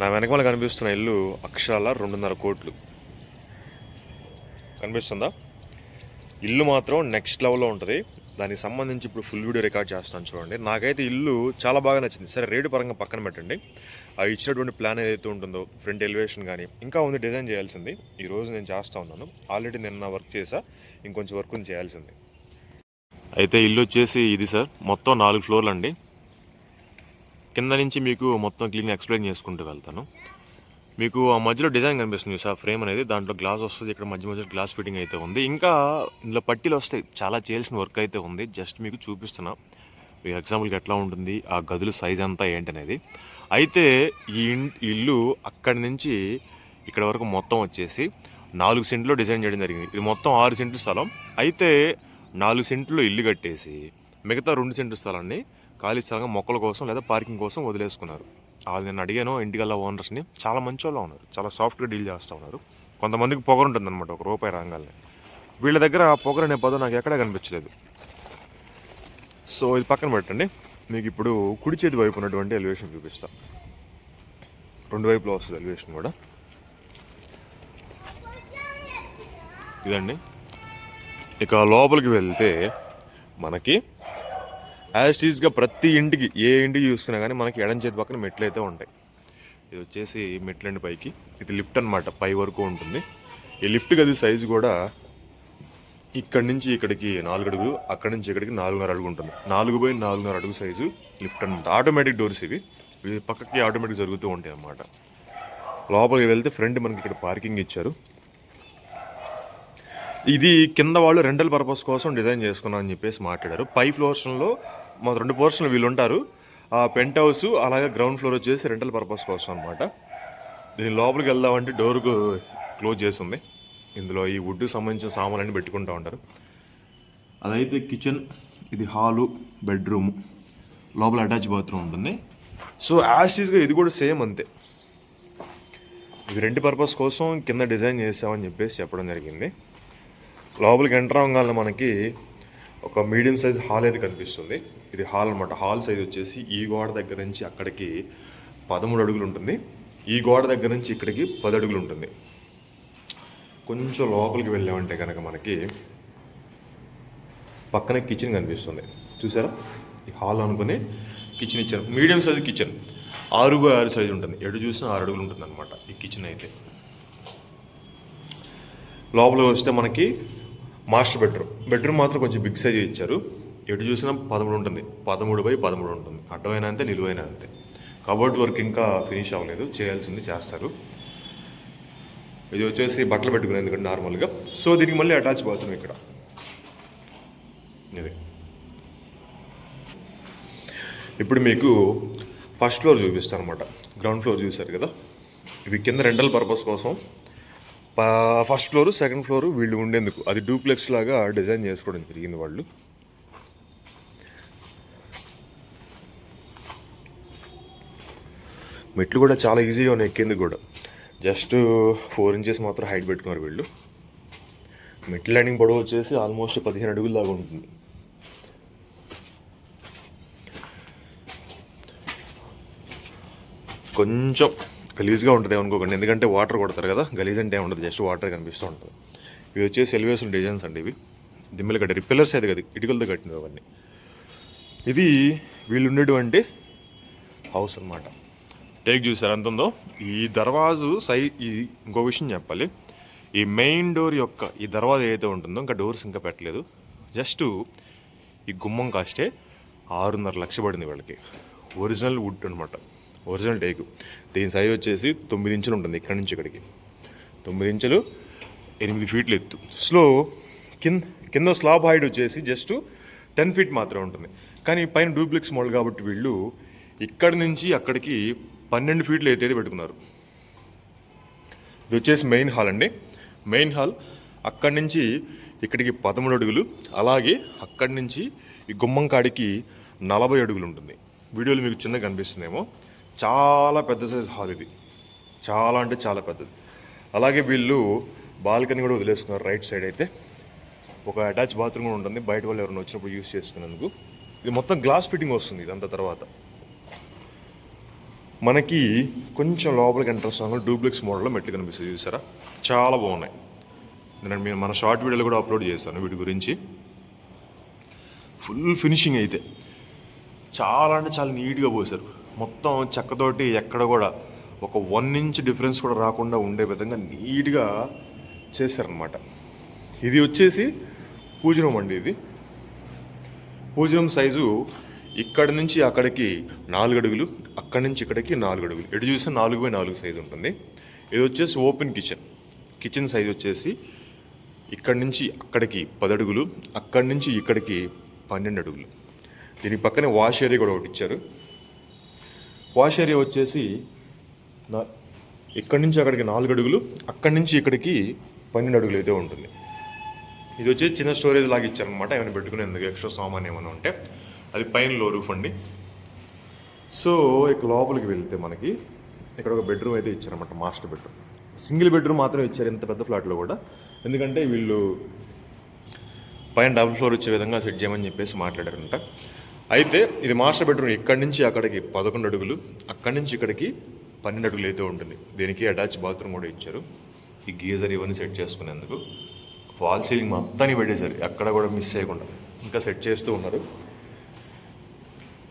నా వెనకమాల కనిపిస్తున్న ఇల్లు అక్షరాల రెండున్నర కోట్లు. కనిపిస్తుందా? ఇల్లు మాత్రం నెక్స్ట్ లెవెల్లో ఉంటుంది. దానికి సంబంధించి ఇప్పుడు ఫుల్ వీడియో రికార్డ్ చేస్తాను చూడండి. నాకైతే ఇల్లు చాలా బాగా నచ్చింది. సరే రేటు పరంగా పక్కన పెట్టండి. ఆ ఇచ్చినటువంటి ప్లాన్ ఏదైతే ఉంటుందో ఫ్రంట్ ఎలివేషన్ కానీ ఇంకా ఉంది డిజైన్ చేయాల్సింది. ఈరోజు నేను చేస్తూ ఉన్నాను. ఆల్రెడీ నిన్న వర్క్ చేసా. ఇంకొంచెం వర్క్ చేయాల్సింది. అయితే ఇల్లు వచ్చేసి ఇది సార్. మొత్తం నాలుగు ఫ్లోర్లు అండి. కింద నుంచి మీకు మొత్తం క్లీన్ ఎక్స్ప్లెయిన్ చేసుకుంటూ వెళ్తాను. మీకు ఆ మధ్యలో డిజైన్ కనిపిస్తుంది సార్ ఫ్రేమ్ అనేది దాంట్లో గ్లాస్ వస్తుంది ఇక్కడ మధ్య మధ్యలో గ్లాస్ ఫిట్టింగ్ అయితే ఉంది. ఇంకా ఇందులో పట్టీలు వస్తాయి చాలా చేయాల్సిన వర్క్ అయితే ఉంది. జస్ట్ మీకు చూపిస్తున్నా. మీకు ఎగ్జాంపుల్కి ఎట్లా ఉంటుంది ఆ గదుల సైజ్ అంతా ఏంటనేది. అయితే ఈ ఇల్లు అక్కడి నుంచి ఇక్కడ వరకు మొత్తం వచ్చేసి నాలుగు సెంట్లో డిజైన్ చేయడం జరిగింది. ఇది మొత్తం ఆరు సెంట్లు స్థలం. అయితే నాలుగు సెంట్లో ఇల్లు కట్టేసి మిగతా రెండు సెంట్లు స్థలాన్ని ఖాళీ స్థలంగా మొక్కల కోసం లేదా పార్కింగ్ కోసం వదిలేసుకున్నారు. అది నేను అడిగాను ఇంటికల్లా ఓనర్స్ని. చాలా మంచి వాళ్ళు ఉన్నారు. చాలా సాఫ్ట్గా డీల్ చేస్తూ ఉన్నారు. కొంతమందికి పొగరు ఉంటుందన్నమాట ఒక రూపాయి రాగానే వీళ్ళ దగ్గర ఆ పొగరు అనే పదం నాకు ఎక్కడా కనిపించలేదు. సో ఇది పక్కన పెట్టండి. మీకు ఇప్పుడు కుడి చేతి వైపు ఉన్నటువంటి ఎలివేషన్ చూపిస్తా. రెండు వైపులో వస్తుంది ఎలివేషన్ కూడా. ఇదండి. ఇక లోపలికి వెళ్తే మనకి యాస్టీజ్గా ప్రతి ఇంటికి ఏ ఇంటికి చూసుకున్నా కానీ మనకి ఎడం చేతి పక్కన మెట్లు అయితే ఉంటాయి. ఇది వచ్చేసి మెట్లండి పైకి. ఇది లిఫ్ట్ అనమాట పై వరకు ఉంటుంది. ఈ లిఫ్ట్ గది సైజు కూడా ఇక్కడి నుంచి ఇక్కడికి నాలుగు అడుగు అక్కడి నుంచి ఇక్కడికి నాలుగున్నర అడుగు ఉంటుంది. నాలుగు బై నాలుగున్నర అడుగు సైజు లిఫ్ట్ అనమాట ఆటోమేటిక్ డోర్స్ ఇవి. ఇవి పక్కకి ఆటోమేటిక్ జరుగుతూ ఉంటాయి అన్నమాట లోపలికి వెళ్తే ఫ్రంట్ మనకి ఇక్కడ పార్కింగ్ ఇచ్చారు. ఇది కింద వాళ్ళు రెంటల్ పర్పస్ కోసం డిజైన్ చేసుకున్నాం అని చెప్పేసి మాట్లాడారు. పై ఫ్లోర్స్లో మా రెండు పోర్షన్లు వీళ్ళు ఉంటారు. ఆ పెంట్ హౌస్ అలాగే గ్రౌండ్ ఫ్లోర్ వచ్చేసి రెంటల్ పర్పస్ కోసం అనమాట దీని లోపలికి వెళ్దామంటే డోర్కు క్లోజ్ చేసి ఉంది. ఇందులో ఈ వుడ్కి సంబంధించిన సామాన్లన్నీ పెట్టుకుంటూ ఉంటారు. అదైతే కిచెన్ ఇది హాలు బెడ్రూమ్ లోపల అటాచ్ బాత్రూమ్ ఉంటుంది. సో యాస్టీస్గా ఇది కూడా సేమ్ అంతే. ఇది రెండు పర్పస్ కోసం కింద డిజైన్ చేసామని చెప్పేసి చెప్పడం జరిగింది. లోపలికి ఎంటర్ అవ్వగానే మనకి ఒక మీడియం సైజ్ హాల్ అయితే కనిపిస్తుంది. ఇది హాల్ అనమాట హాల్ సైజ్ వచ్చేసి ఈ గోడ దగ్గర నుంచి అక్కడికి పదమూడు అడుగులు ఉంటుంది. ఈ గోడ దగ్గర నుంచి ఇక్కడికి పది అడుగులు ఉంటుంది. కొంచెం లోపలికి వెళ్ళామంటే కనుక మనకి పక్కనే కిచెన్ కనిపిస్తుంది. చూసారా? ఈ హాల్ అనుకుని కిచెన్ ఇచ్చారు. మీడియం సైజ్ కిచెన్ ఆరు బై ఆరు సైజ్ ఉంటుంది. ఎటు చూసినా ఆరు అడుగులు ఉంటుంది అనమాట ఈ కిచెన్ అయితే. లోపల వస్తే మనకి మాస్టర్ బెడ్రూమ్. బెడ్రూమ్ మాత్రం కొంచెం బిగ్ సైజ్ ఇచ్చారు. ఎటు చూసినా పదమూడు ఉంటుంది. పదమూడు బై పదమూడు ఉంటుంది. అడ్డమైన అంతే నిలువైన అంతే. కబోర్డ్ వర్క్ ఇంకా ఫినిష్ అవ్వలేదు. చేయాల్సింది చేస్తారు. ఇది వచ్చేసి బట్టలు పెట్టుకునే ఎందుకంటే నార్మల్గా. సో దీనికి మళ్ళీ అటాచ్ బాత్రూమ్ ఇక్కడ. ఇది. ఇప్పుడు మీకు ఫస్ట్ ఫ్లోర్ చూపిస్తాను అనమాట గ్రౌండ్ ఫ్లోర్ చూశారు కదా? ఇవి కింద రెంటల్ పర్పస్ కోసం ఫస్ట్ ఫ్లోర్ సెకండ్ ఫ్లోర్ వీళ్ళు ఉండేందుకు. అది డూప్లెక్స్ లాగా డిజైన్ చేసుకోవడం జరిగింది వాళ్ళు. మెట్లు కూడా చాలా ఈజీగా ఉన్నాయి ఎక్కేందుకు కూడా. జస్ట్ ఫోర్ ఇంచెస్ మాత్రం హైట్ పెట్టుకున్నారు వీళ్ళు. మెట్ల ల్యాండింగ్ పొడవు వచ్చేసి ఆల్మోస్ట్ పదిహేను అడుగుల దాకా ఉంటుంది. కొంచెం గలీజ్గా ఉంటుంది అనుకోకండి. ఎందుకంటే వాటర్ కొడతారు కదా గలీజ్ అంటే ఉండదు జస్ట్ వాటర్ కనిపిస్తూ ఉంటుంది. ఇవి వచ్చేసి ఎలివేషన్ డిజైన్స్ అండి ఇవి. దిమ్మెలు కట్టారు. రిపెల్లర్స్ అయితే కదా ఇటుకలతో కట్టినవి అవన్నీ. ఇది వీళ్ళు ఉండేటువంటి హౌస్ అనమాట టేక్ చూసారు ఎంత ఉందో? ఈ దర్వాజు సై ఈ ఇంకో విషయం చెప్పాలి. ఈ మెయిన్ డోర్ యొక్క ఈ దర్వాజా ఏదైతే ఉంటుందో ఇంకా డోర్స్ ఇంకా పెట్టలేదు. జస్ట్ ఈ గుమ్మం కాస్టే ఆరున్నర లక్ష పడింది వీళ్ళకి. ఒరిజినల్ వుడ్ అనమాట ఒరిజినల్ టేకు. దీని సైజ్ వచ్చేసి తొమ్మిది ఇంచులు ఉంటుంది ఇక్కడి నుంచి ఇక్కడికి. తొమ్మిది ఇంచులు ఎనిమిది ఫీట్లు ఎత్తు. స్లో కింద కింద స్లాబ్ హైట్ వచ్చేసి జస్ట్ టెన్ ఫీట్ మాత్రమే ఉంటుంది. కానీ పైన డూప్లెక్స్ మోడల్ కాబట్టి వీళ్ళు ఇక్కడి నుంచి అక్కడికి పన్నెండు ఫీట్లు ఎత్తేది పెట్టుకున్నారు. ఇది వచ్చేసి మెయిన్ హాల్ అండి. మెయిన్ హాల్ అక్కడి నుంచి ఇక్కడికి పదమూడు అడుగులు అలాగే అక్కడి నుంచి ఈ గుమ్మం కాడికి నలభై అడుగులు ఉంటుంది. వీడియోలు మీకు చిన్నగా కనిపిస్తుందేమో. చాలా పెద్ద సైజ్ హాల్ ఇది. చాలా అంటే చాలా పెద్దది. అలాగే వీళ్ళు బాల్కనీ కూడా వదిలేసుకున్నారు రైట్ సైడ్ అయితే. ఒక అటాచ్ బాత్రూమ్ కూడా ఉంటుంది. బయట వాళ్ళు ఎవరైనా వచ్చినప్పుడు యూస్ చేసుకునేందుకు ఇది మొత్తం గ్లాస్ ఫిట్టింగ్ వస్తుంది ఇదంతా తర్వాత. మనకి కొంచెం లోపలికి ఎంటర్ సాంగ్ డూప్లెక్స్ మోడల్లో మెట్లు కనిపిస్తుంది చూసారా? చాలా బాగున్నాయి. నేను మన షార్ట్ వీడియోలు కూడా అప్లోడ్ చేశాను వీటి గురించి. ఫుల్ ఫినిషింగ్ అయితే. చాలా అంటే చాలా నీట్గా పోసారు మొత్తం చెక్కతోటి ఎక్కడ కూడా ఒక వన్ ఇంచ్ డిఫరెన్స్ కూడా రాకుండా ఉండే విధంగా నీట్గా చేశారనమాట ఇది వచ్చేసి పూజ అండి ఇది. పూజరం సైజు ఇక్కడి నుంచి అక్కడికి నాలుగు అడుగులు అక్కడి నుంచి ఇక్కడికి నాలుగు అడుగులు. ఎటు చూస్తే నాలుగు బై నాలుగు సైజు ఉంటుంది. ఇది వచ్చేసి ఓపెన్ కిచెన్ కిచెన్ సైజ్ వచ్చేసి ఇక్కడి నుంచి అక్కడికి పది అడుగులు అక్కడి నుంచి ఇక్కడికి పన్నెండు అడుగులు. దీని పక్కనే వాష్ ఏరియా కూడా ఒకటి ఇచ్చారు. వాష్ ఏరియా వచ్చేసి నా ఇక్కడి నుంచి అక్కడికి నాలుగు అడుగులు అక్కడి నుంచి ఇక్కడికి పన్నెండు అడుగులు అయితే ఉంటుంది. ఇది వచ్చి చిన్న స్టోరేజ్ లాగా ఇచ్చారనమాట ఏమైనా పెట్టుకునేందుకు ఎక్స్ట్రా సామాన్ ఏమైనా ఉంటే అది పైన లో రూఫ్ అండి. సో ఇక లోపలికి వెళ్తే మనకి ఇక్కడ ఒక బెడ్రూమ్ అయితే ఇచ్చారనమాట మాస్టర్ బెడ్రూమ్ సింగిల్ బెడ్రూమ్ మాత్రమే ఇచ్చారు ఇంత పెద్ద ఫ్లాట్లో కూడా. ఎందుకంటే వీళ్ళు పైన డబుల్ ఫ్లోర్ వచ్చే విధంగా సెట్ చేయమని చెప్పేసి మాట్లాడారంట. అయితే ఇది మాస్టర్ బెడ్రూమ్ ఇక్కడి నుంచి అక్కడికి పదకొండు అడుగులు అక్కడి నుంచి ఇక్కడికి పన్నెండు అడుగులు అయితే ఉంటుంది. దీనికి అటాచ్ బాత్రూమ్ కూడా ఇచ్చారు. ఈ గీజర్ ఇవన్నీ సెట్ చేసుకునేందుకు వాల్ సీలింగ్ మొత్తాన్ని పెట్టేశారు. ఎక్కడ కూడా మిస్ చేయకుండా ఇంకా సెట్ చేస్తూ ఉన్నారు.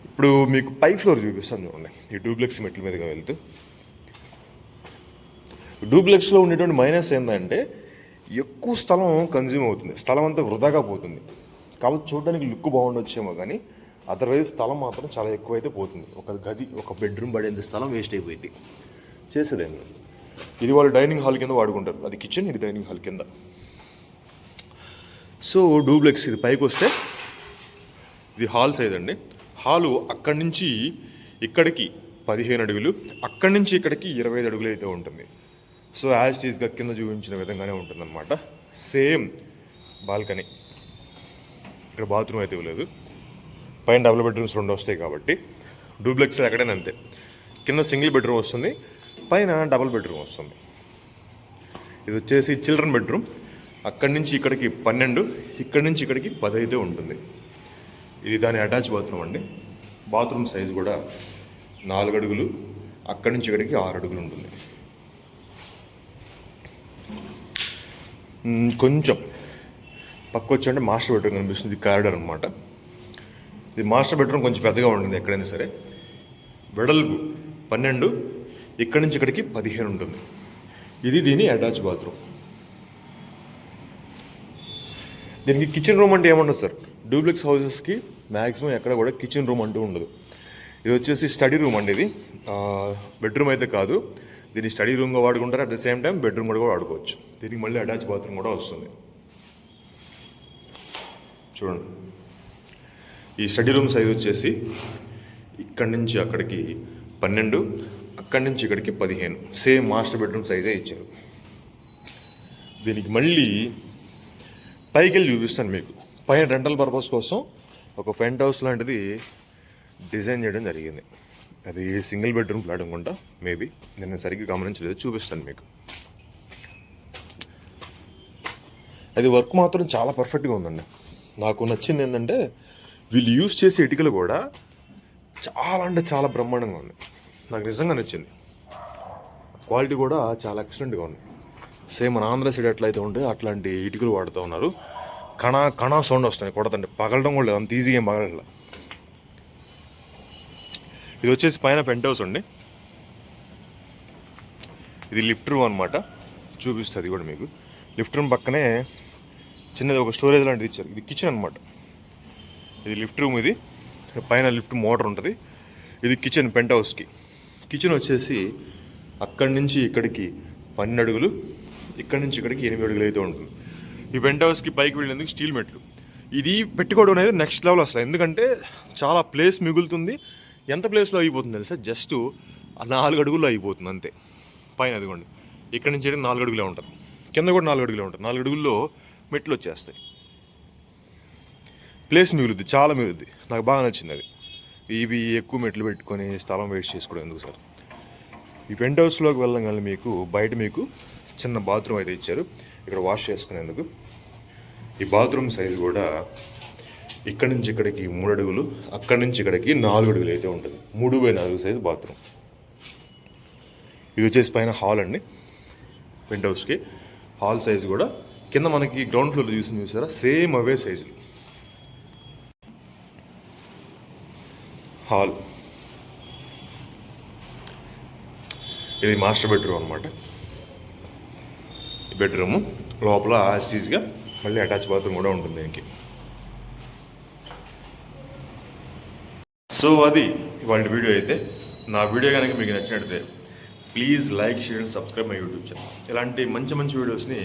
ఇప్పుడు మీకు పై ఫ్లోర్ చూపిస్తాను చూడండి. ఈ డూప్లెక్స్ మెట్ల మీదుగా వెళ్తూ. డూప్లెక్స్లో ఉండేటువంటి మైనస్ ఏంటంటే ఎక్కువ స్థలం కన్జ్యూమ్ అవుతుంది. స్థలం అంతా వృధాగా పోతుంది. కాబట్టి చూడడానికి లుక్ బాగుండొచ్చేమో కానీ అదర్వైజ్ స్థలం మాత్రం చాలా ఎక్కువ అయితే పోతుంది. ఒక గది ఒక బెడ్రూమ్ పడేంత స్థలం వేస్ట్ అయిపోయింది. చేసేదేం లేదు. ఇది వాళ్ళు డైనింగ్ హాల్ కింద వాడుకుంటారు. అది కిచెన్ ఇది డైనింగ్ హాల్ కింద. సో డూప్లెక్స్ ఇది పైకి వస్తే ఇది హాల్ సైజ్ అండి. హాలు అక్కడి నుంచి ఇక్కడికి పదిహేను అడుగులు అక్కడి నుంచి ఇక్కడికి ఇరవై ఐదు అడుగులు అయితే ఉంటుంది. సో యాజ్ టీజ్గా కింద చూపించిన విధంగానే ఉంటుందన్నమాట. సేమ్ బాల్కనీ ఇక్కడ బాత్రూమ్ అయితే ఇవ్వలేదు. పైన డబుల్ బెడ్రూమ్స్ రెండు వస్తాయి కాబట్టి డూప్లెక్స్ ఎక్కడైనా అంతే. కింద సింగిల్ బెడ్రూమ్ వస్తుంది పైన డబుల్ బెడ్రూమ్ వస్తుంది. ఇది వచ్చేసి చిల్డ్రన్ బెడ్రూమ్ అక్కడి నుంచి ఇక్కడికి పన్నెండు ఇక్కడి నుంచి ఇక్కడికి పదైతే ఉంటుంది. ఇది దాని అటాచ్ బాత్రూమ్ అండి. బాత్రూమ్ సైజ్ కూడా నాలుగు అడుగులు అక్కడి నుంచి ఇక్కడికి ఆరు అడుగులు ఉంటుంది. కొంచెం పక్క వచ్చంటే మాస్టర్ బెడ్రూమ్ కనిపిస్తుంది కారిడార్ అనమాట ఇది మాస్టర్ బెడ్రూమ్ కొంచెం పెద్దగా ఉంటుంది ఎక్కడైనా సరే. వెడల్పు పన్నెండు ఇక్కడి నుంచి ఇక్కడికి పదిహేను ఉంటుంది. ఇది దీని అటాచ్ బాత్రూమ్. దీనికి కిచెన్ రూమ్ అంటే ఏముండదు సార్? డూప్లెక్స్ హౌసెస్కి మ్యాక్సిమం ఎక్కడ కూడా కిచెన్ రూమ్ అంటూ ఉండదు. ఇది వచ్చేసి స్టడీ రూమ్ అండి ఇది. బెడ్రూమ్ అయితే కాదు. దీన్ని స్టడీ రూమ్గా వాడుకుంటారు. At the same time bedroom కూడా వాడుకోవచ్చు. దీనికి మళ్ళీ అటాచ్ బాత్రూమ్ కూడా వస్తుంది. చూడండి. ఈ స్టడీ రూమ్ సైజ్ వచ్చేసి ఇక్కడి నుంచి అక్కడికి పన్నెండు అక్కడి నుంచి ఇక్కడికి పదిహేను. సేమ్ మాస్టర్ బెడ్రూమ్ సైజే ఇచ్చారు. దీనికి మళ్ళీ పైకి వెళ్ళి చూపిస్తాను మీకు. పైన రెంటల్ పర్పస్ కోసం ఒక పెంట్ హౌస్ లాంటిది డిజైన్ చేయడం జరిగింది. అది సింగిల్ బెడ్రూమ్ ఫ్లాట్ అనుకుంటా మేబీ. నేను సరిగ్గా గమనించలేదు చూపిస్తాను మీకు. అది వర్క్ మాత్రం చాలా పర్ఫెక్ట్గా ఉందండి. నాకు నచ్చింది ఏంటంటే వీళ్ళు యూస్ చేసే ఇటుకలు కూడా చాలా అంటే చాలా బ్రహ్మాండంగా ఉంది నాకు నిజంగా నచ్చింది. క్వాలిటీ కూడా చాలా ఎక్సలెంట్గా ఉంది. సేమ్ మన ఆంధ్ర సైడ్ ఎట్లయితే ఉంటే అట్లాంటి ఇటుకలు వాడుతూ ఉన్నారు. కణ కణ సౌండ్ వస్తుంది కొడతండి. పగలడం కూడా లేదు. అంత ఈజీగా ఏం పగలట్లా. ఇది వచ్చేసి పైన పెంట్ హౌస్ అండి. ఇది లిఫ్ట్ రూమ్ అనమాట చూపిస్తుంది కూడా మీకు. లిఫ్ట్ రూమ్ పక్కనే చిన్నది ఒక స్టోరేజ్ లాంటిది ఇచ్చారు. ఇది కిచెన్ అనమాట ఇది లిఫ్ట్ రూమ్ ఇది. పైన లిఫ్ట్ మోటార్ ఉంటుంది. ఇది కిచెన్ పెంట్ హౌస్కి. కిచెన్ వచ్చేసి అక్కడి నుంచి ఇక్కడికి పన్నెండు అడుగులు ఇక్కడి నుంచి ఇక్కడికి ఎనిమిది అడుగులు అయితే ఉంటుంది. ఈ పెంట్ హౌస్కి పైకి వెళ్ళేందుకు స్టీల్ మెట్లు. ఇది పెట్టుకోవడం అనేది నెక్స్ట్ లెవెల్ అసలు. ఎందుకంటే చాలా ప్లేస్ మిగులుతుంది. ఎంత ప్లేస్లో అయిపోతుంది తెలుసా? జస్ట్ నాలుగు అడుగుల్లో అయిపోతుంది అంతే. పైన అదిగోండి. ఇక్కడి నుంచి నాలుగు అడుగులే ఉంటుంది కింద కూడా నాలుగు అడుగులే ఉంటుంది నాలుగు అడుగుల్లో మెట్లు వచ్చేస్తాయి. ప్లేస్ మిగులుద్ది చాలా మిగులుద్ది. నాకు బాగా నచ్చింది అది. ఇవి ఎక్కువ మెట్లు పెట్టుకొని స్థలం వేస్ట్ చేసుకోవడం ఎందుకు సార్? ఈ పెంట్ హౌస్లోకి వెళ్ళగానే మీకు బయట మీకు చిన్న బాత్రూమ్ అయితే ఇచ్చారు. ఇక్కడ వాష్ చేసుకునేందుకు. ఈ బాత్రూమ్ సైజు కూడా ఇక్కడి నుంచి ఇక్కడికి మూడు అడుగులు అక్కడి నుంచి ఇక్కడికి నాలుగు అడుగులు అయితే ఉంటుంది. మూడు బై నాలుగు సైజు బాత్రూమ్ ఇది వచ్చేసి పైన హాల్ అండి. పెంట్ హౌస్కి హాల్ సైజ్ కూడా కింద మనకి గ్రౌండ్ ఫ్లోర్లో చూసి చూసారా? సేమ్ అవే సైజులు హాల్. ఇది మాస్టర్ బెడ్రూమ్ అనమాట ఈ బెడ్రూము. లోపల ఆస్టీజ్గా మళ్ళీ అటాచ్ బాత్రూమ్ కూడా ఉంటుంది దీనికి. సో అది ఇవాళ వీడియో అయితే. నా వీడియో కనుక మీకు నచ్చినట్లయితే please like share and subscribe my YouTube channel. ఇలాంటి మంచి మంచి వీడియోస్ని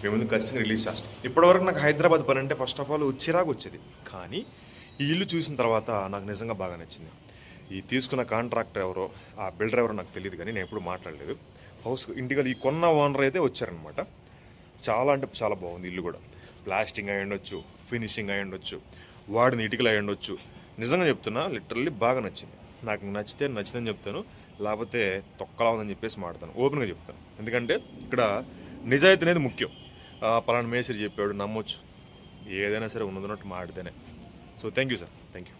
మేము ముందు ఖచ్చితంగా రిలీజ్ చేస్తాం. ఇప్పటివరకు నాకు హైదరాబాద్ పని అంటే ఫస్ట్ ఆఫ్ ఆల్ చిరాకు వచ్చేది. కానీ ఈ ఇల్లు చూసిన తర్వాత నాకు నిజంగా బాగా నచ్చింది. ఈ తీసుకున్న కాంట్రాక్టర్ ఎవరో ఆ బిల్డర్ ఎవరో నాకు తెలియదు కానీ నేను ఎప్పుడు మాట్లాడలేదు. హౌస్ ఇంటికల్ ఈ కొన్న ఓనర్ అయితే వచ్చారనమాట చాలా అంటే చాలా బాగుంది ఇల్లు కూడా. ప్లాస్టింగ్ అయి ఉండొచ్చు ఫినిషింగ్ అయి ఉండొచ్చు వాడిని ఇటుకలు అయి ఉండొచ్చు. నిజంగా చెప్తున్నా లిటరల్లీ బాగా నచ్చింది. నాకు నచ్చితే నచ్చిందని చెప్తాను లేకపోతే తొక్కలా ఉందని చెప్పేసి మాడతాను ఓపెన్గా చెప్తాను. ఎందుకంటే ఇక్కడ నిజాయితీ అనేది ముఖ్యం. పలానా మేస్త్రి చెప్పాడు నమ్మొచ్చు. ఏదైనా సరే ఉన్నదన్నట్టు మాడితేనే. So thank you, sir. Thank you.